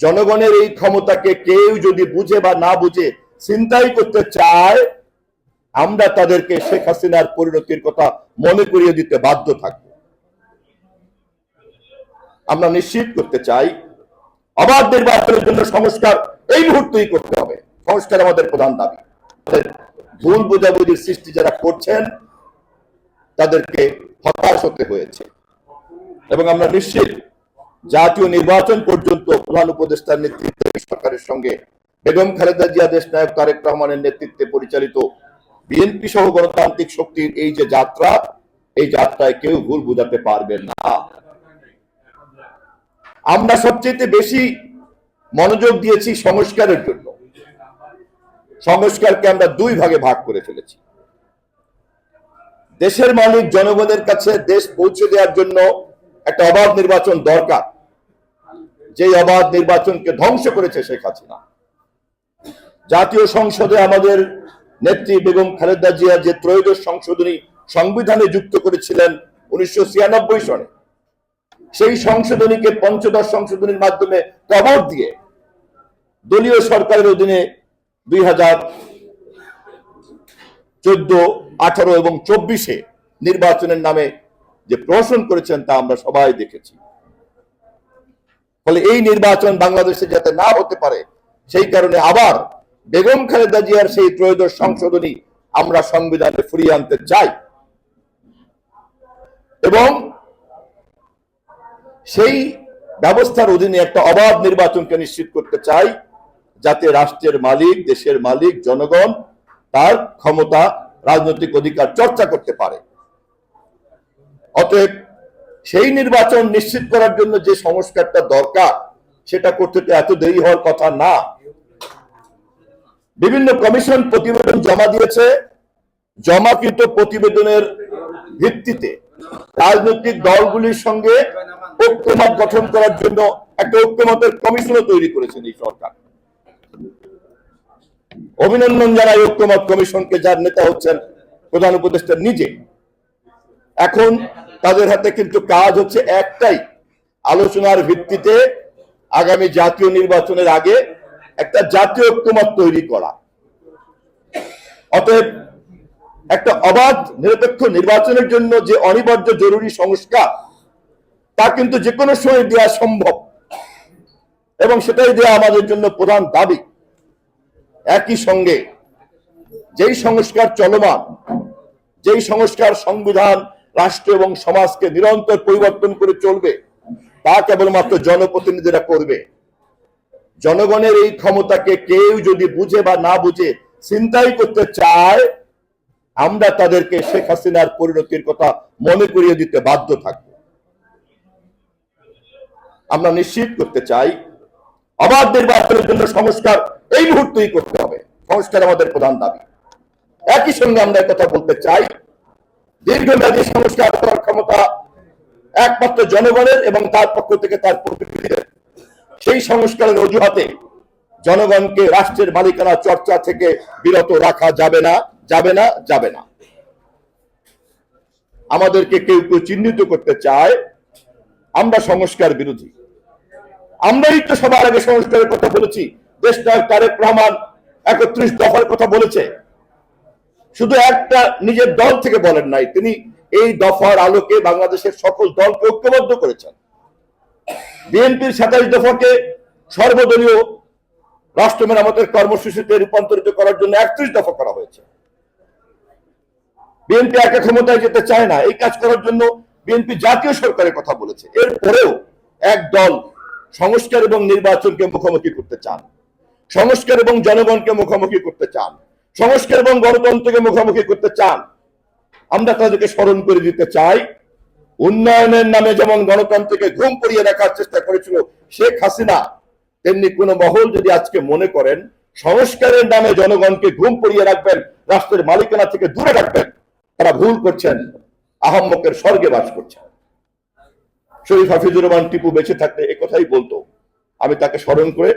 জনগণের এই ক্ষমতাকে কেউ যদি বুঝে বা না বুঝে চিন্তাই করতে চায়, আমরা তাদেরকে শেখ হাসিনার পরিণতির কথা মনে করিয়ে দিতে বাধ্য থাকব। আমরা নিশ্চিত করতে চাই, অবাধ নির্বাচনের জন্য সংস্কার এই মুহূর্তেই করতে হবে। সংস্কার আমাদের প্রধান দাবি। ভুল বোঝাবুঝির সৃষ্টি যারা করছেন, তাদেরকে হতাশ হতে হয়েছে। এবং আমরা নিশ্চিত জাতীয় নির্বাচন পর্যন্ত প্রধান উপদেষ্টার নেতৃত্বে সরকারের সঙ্গে। বেগম খালেদা জিয়া দেশ নায়ক তারেক রহমানের নেতৃত্বে পরিচালিত বিএনপি সহ গণতান্ত্রিক শক্তির এই যে যাত্রা, এই যাত্রায় কেউ ভুল বোঝাতে পারবে না। আমরা সবচেয়ে বেশি মনোযোগ দিয়েছি সংস্কারের জন্য। সংস্কারকে আমরা দুই ভাগে ভাগ করে ফেলেছি। দেশের মালিক জনগণের কাছে দেশ পৌঁছে দেওয়ার জন্য একটা অবাধ নির্বাচন দরকার। যে অবাধ নির্বাচনকে ধ্বংস করেছে শেখ হাসিনা। জাতীয় সংসদে আমাদের নেত্রী বেগম খালেদা জিয়া যে ত্রয়োদশ সংশোধনী সংবিধানে যুক্ত করেছিলেন উনিশশো সনে, সেই সংশোধনীকে পঞ্চদশ সংশোধনীর মাধ্যমে কবর দিয়ে দলীয় সরকারের অধীনে দুই হাজার চোদ্দ, আঠারো এবং চব্বিশে নির্বাচনের নামে যে প্রহসন করেছেন তা আমরা সবাই দেখেছি। ফলে এই নির্বাচন বাংলাদেশে যাতে না হতে পারে, সেই কারণে আবার বেগম খালেদা জিয়ার সেই ত্রয়োদশ সংশোধনী আমরা সংবিধানে ফিরিয়ে আনতে চাই। এবং সেই ব্যবস্থার অধীনে একটা অবাধ নির্বাচনকে নিশ্চিত করতে চাই, যাতে রাষ্ট্রের মালিক, দেশের মালিক, জনগণ তার ক্ষমতা, রাজনৈতিক অধিকার চর্চা করতে পারে। অতএব সেই নির্বাচন নিশ্চিত করার জন্য যে সংস্কারটা দরকার, সেটা করতে তো এত দেরি হওয়ার কথা না। বিভিন্ন কমিশন প্রতিবেদন জমা দিয়েছে। জমাকৃত প্রতিবেদনের ভিত্তিতে রাজনৈতিক দলগুলির সঙ্গে ঐক্যমত গঠন করার জন্য একটা ঐক্যমতের কমিশনও তৈরি করেছেন এই সরকার। অভিনন্দন জানাই ঐক্যমত কমিশনকে, যার নেতা হচ্ছেন প্রধান উপদেষ্টা নিজে। এখন তাদের হাতে কিন্তু কাজ হচ্ছে একটাই, আলোচনার ভিত্তিতে আগামী জাতীয় নির্বাচনের আগে একটা জাতীয় ঐক্যমত তৈরি করা। অতএব একটা অবাধ, নিরপেক্ষ নির্বাচনের জন্য যে অনিবার্য জরুরি সংস্কার, তা কিন্তু যে কোনো সময় দেওয়া সম্ভব এবং সেটাই দেওয়া আমাদের জন্য প্রধান দাবি। একই সঙ্গে যেই সংস্কার চলমান, যেই সংস্কার সংবিধান রাষ্ট্র এবং সমাজকে নিরন্তর পরিবর্তন করে চলবে। তা কেবলমাত্র জনপ্রতিনিধিরা করবে। জনগণের এই ক্ষমতাকে কেউ যদি বুঝে বা না বুঝে চিন্তাই করতে চায়, আমরা তাদেরকে শেখ হাসিনার পরিণতির কথা মনে করিয়ে দিতে বাধ্য থাকব। আমরা নিশ্চিত করতে চাই, অবাধ নির্বাচনের জন্য সংস্কার এই মুহূর্তেই করতে হবে। সংস্কার আমাদের প্রধান দাবি। একই সঙ্গে আমরা কথা বলতে চাই দীর্ঘমেয়াদী সংস্কার করার ক্ষমতা একমাত্র জনগণের এবং তার পক্ষ থেকে তার প্রতিনিধিদের। সেই সংস্কারের অজুহাতে জনগণকে রাষ্ট্রের মালিকানা চর্চা থেকে বিরত রাখা যাবে না যাবে না যাবে না। আমাদেরকে কেউ কেউ চিহ্নিত করতে চায়, আমরা সংস্কার বিরোধী। আমরাই তো সবার আগে সংস্কারের কথা বলেছি। দেশ নায়ক তারেক রহমান একত্রিশ দফার কথা বলেছে। শুধু একটা নিজের দল থেকে বলেন নাই, তিনি এই দফার আলোকে বাংলাদেশের সকল দলকে ঐক্যবদ্ধ করেছেন। বিএনপির সাতাইশ দফাকে সর্বদলীয় রাষ্ট্র মেরামতের কর্মসূচিতে রূপান্তরিত করার জন্য একত্রিশ দফা করা হয়েছে। বিএনপি একা ক্ষমতায় যেতে চায় না, এই কাজ করার জন্য বিএনপি জাতীয় সরকারের কথা বলেছে। এরপরেও এক দল সংস্কার এবং নির্বাচনকে মুখোমুখি করতে চান, সংস্কার এবং জনগণকে মুখোমুখি করতে চান। সংস্কার এবং গণতন্ত্রকে মুখোমুখি করতে চান, আমরা তাদেরকে স্মরণ করে দিতে চাই। উন্নয়নের নামে যেমন গণতন্ত্রকে ঘুম পড়িয়ে রাখার চেষ্টা করেছিল শেখ হাসিনা, তেমনি কোন মহল যদি আজকে মনে করেন, সংস্কারের নামে জনগণকে ঘুম পড়িয়ে রাখবেন, রাষ্ট্রের মালিকানা থেকে দূরে রাখবেন, তারা ভুল করছেন, আহম্মকের স্বর্গে বাস করছেন। শরীফ হাফিজুর রহমান টিপু বেঁচে থাকলে এ কথাই বলতো। আমি তাকে স্মরণ করে